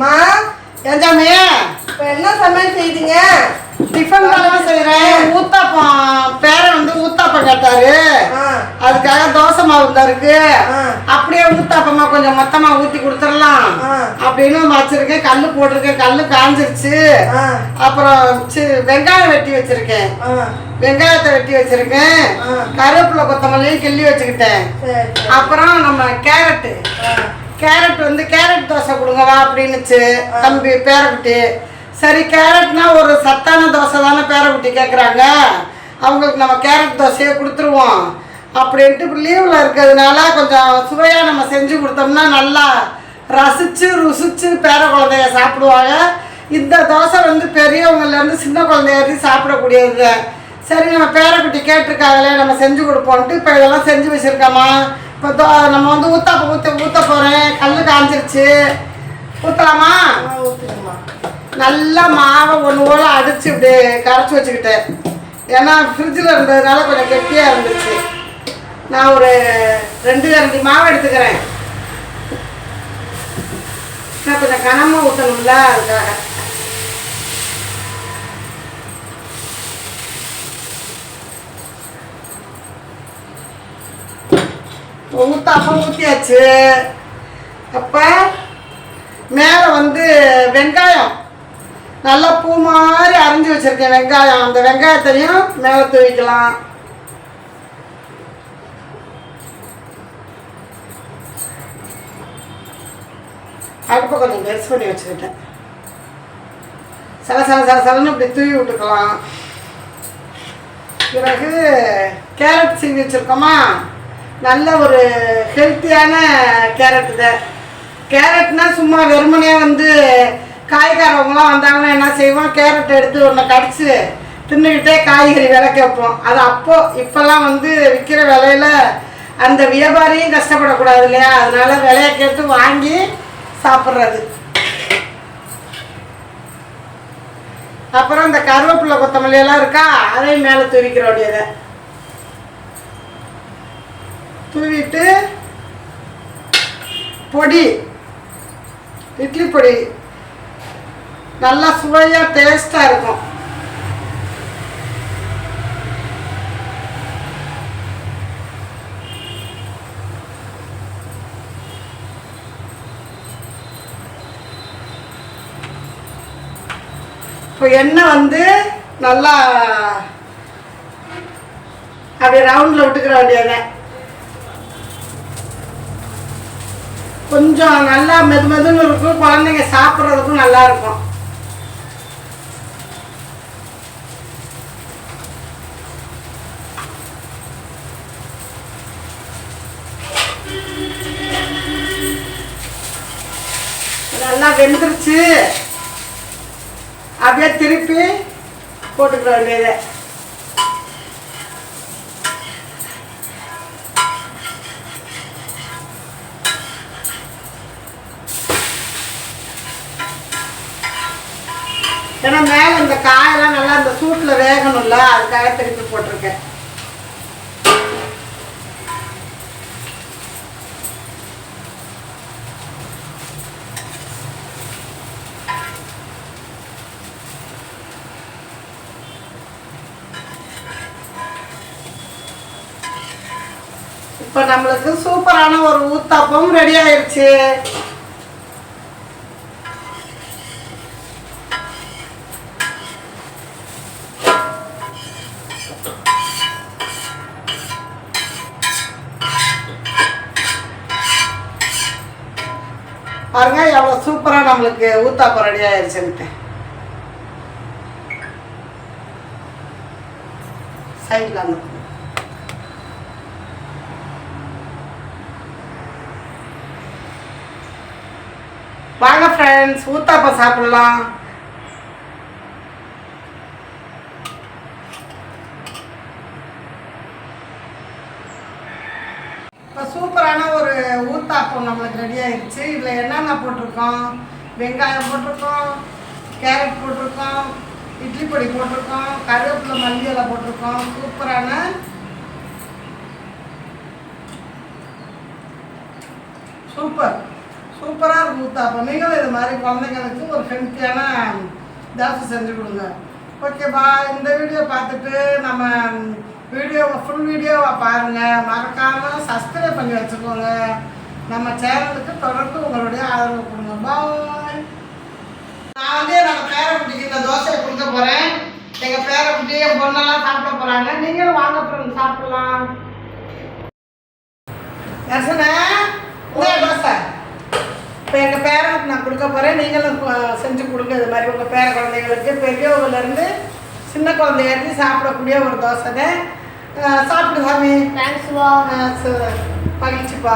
மா ஏஞ்சாமே இப்போ என்ன சமையல் செய்தீங்க? டிஃபன் தான் செய்கிறேன் ஊத்தாப்பம் பேரன் வந்து ஊத்தாப்பம் கேட்டாரு. அதுக்காக தோசை மாவு தான் இருக்கு. அப்படியே ஊத்தாப்பமா கொஞ்சம் மொத்தமா ஊத்தி கொடுத்துடலாம். அப்படின்னு வச்சிருக்கேன். கல்லு போட்டிருக்கேன். கல்லு காஞ்சிருச்சு. அப்புறம் வெங்காயம் வெட்டி வச்சிருக்கேன். வெங்காயத்தை வெட்டி வச்சிருக்கேன். கருவேப்பிலை கொத்தமல்லியும் கிள்ளி வச்சுக்கிட்டேன். அப்புறம் நம்ம கேரட்டு. கேரட் வந்து கேரட் தோசை கொடுங்கவா அப்படின்னுச்சு. தம்பி பேரக்குட்டி. சரி கேரட்னா ஒரு சத்தான தோசை தானே பேரக்குட்டி கேட்குறாங்க அவங்களுக்கு நம்ம கேரட் தோசையே கொடுத்துருவோம். அப்படின்ட்டு இப்போ லீவில் இருக்கிறதுனால கொஞ்சம் சுவையாக நம்ம செஞ்சு கொடுத்தோம்னா நல்லா ரசித்து ருசித்து பேர குழந்தைய சாப்பிடுவாங்க. இந்த தோசை வந்து பெரியவங்கலேருந்து சின்ன குழந்தைய வரைக்கும் சாப்பிடக்கூடியது. சரி நம்ம பேரக்குட்டி கேட்டிருக்காங்களே நம்ம செஞ்சு கொடுப்போம்ட்டு இப்போ இதெல்லாம் செஞ்சு வச்சுருக்கோமா? இப்போ தோ நம்ம வந்து ஊத்தாப்ப ஊற்ற ஊற்ற போகிறேன் கல் காஞ்சிருச்சு. ஊற்றலாமா நல்லா மாவை ஒன்று போல அடிச்சு இப்படி கரைச்சி வச்சுக்கிட்டேன். ஏன்னா ஃப்ரிட்ஜில் இருந்ததுனால கொஞ்சம் கெட்டியாக இருந்துச்சு. நான் ஒரு ரெண்டு கரண்டி மாவு எடுத்துக்கிறேன். நான் கொஞ்சம் கனமாக ஊற்றணும்ல அதுக்காக. ஊத்தாப்பம் ஊற்றியாச்சு அப்போ மேலே வந்து வெங்காயம். நல்லா பூ மாதிரி அரைஞ்சி வச்சிருக்கேன் வெங்காயம். அந்த வெங்காயத்தையும் மேலே தூவிக்கலாம். அடுப்பை கொஞ்சம் ட்ரெஸ் பண்ணி வச்சுக்கிட்டேன். சல சல சல சலன்னு இப்படி தூவி விட்டுக்கலாம். பிறகு கேரட் சீவி வச்சுருக்கோமா? நல்ல ஒரு ஹெல்த்தியான கேரட் இது. கேரட்னா சும்மா வெறுமனே வந்து காய்காரவங்களாம் வந்தாங்கன்னா என்ன செய்வோம்? கேரட் எடுத்து ஒன்று கடிச்சு தின்னுக்கிட்டே காய்கறி விலை கேட்போம் அது அப்போது இப்போல்லாம் வந்து விற்கிற விலையில அந்த வியாபாரியும் கஷ்டப்படக்கூடாது இல்லையா? அதனால விலையை கேட்டு வாங்கி சாப்பிட்றது. அப்புறம் இந்த கருவேப்பிலை கொத்தமல்லியெல்லாம் இருக்கா? அதையும் மேலே துவிக்கிற வேண்டியதை தூவிட்டு பொடி இட்லி பொடி. நல்லா சுவையாக டேஸ்ட்டாக இருக்கும். இப்போ எண்ணெய் வந்து நல்லா அப்படியே ரவுண்டில் விட்டுக்கிற வேண்டியதான் கொஞ்சம் நல்லா மெது மெதுன்னு இருக்கும் குழந்தைங்க சாப்பிட்றதுக்கும் நல்லா இருக்கும். நல்லா வெந்துருச்சு. அப்படியே திருப்பி போட்டுக்கிற வேண்டியதை. ஏன்னா மேலே இந்த காயெல்லாம் நல்லா இந்த சூட்டில் வேகணும்ல அதுக்காக திருப்பி போட்டிருக்கேன். இப்போ நம்மளுக்கு சூப்பரான ஒரு ஊத்தாப்பம் ரெடி ஆயிடுச்சு பாருங்க எவ்வளோ சூப்பராக நம்மளுக்கு ஊத்தாப்பம் ரெடி ஆயிடுச்சுன்ட்டு சைடில் அந்த வாங்க ஃப்ரெண்ட்ஸ் ஊத்தாப்பம் சாப்பிடலாம். இப்போ சூப்பரான ஒரு ஊத்தாப்பம் நம்மளுக்கு ரெடி ஆயிடுச்சு இதில் என்னென்ன போட்டிருக்கோம்? வெங்காயம் போட்டிருக்கோம் கேரட் போட்டிருக்கோம் இட்லி பொடி போட்டிருக்கோம் கருவேப்பிலை மல்லி இலை போட்டிருக்கோம். சூப்பரான சூப்பர். சூப்பராக இருக்கும் ஊத்தாப்பம். நீங்களும் இது மாதிரி குழந்தைங்களுக்கு ஒரு ஹெல்த்தியான தோசை செஞ்சு கொடுங்க. ஓகேப்பா இந்த வீடியோ பார்த்துட்டு நம்ம வீடியோவை ஃபுல் வீடியோவை பாருங்கள் மறக்காமல் சப்ஸ்கிரைப் பண்ணி வச்சுக்கோங்க. நம்ம சேனலுக்கு தொடர்ந்து உங்களுடைய ஆதரவு கொடுங்க. பாய் நான் வந்து நம்ம பேரக்குட்டிக்கு இந்த தோசையை கொடுக்க போகிறேன் எங்கள் பேரக்குட்டி என் பொண்ணெல்லாம் சாப்பிட போகிறாங்க நீங்களும் வாங்க போகிறோம் சாப்பிடலாம். தர்சனா தோசை. இப்போ எங்கள் பேரனுக்கு நான் கொடுக்க போகிறேன் நீங்களும் செஞ்சு கொடுங்க. இது மாதிரி உங்கள் பேர குழந்தைங்களுக்கு பெரியவங்கலேருந்து சின்ன குழந்தைய இருந்து சாப்பிடக்கூடிய ஒரு தோசை தான். சாப்பிடு சாமி தேங்க்ஸ் வா. அஹ், சு- மகிழ்ச்சிப்பா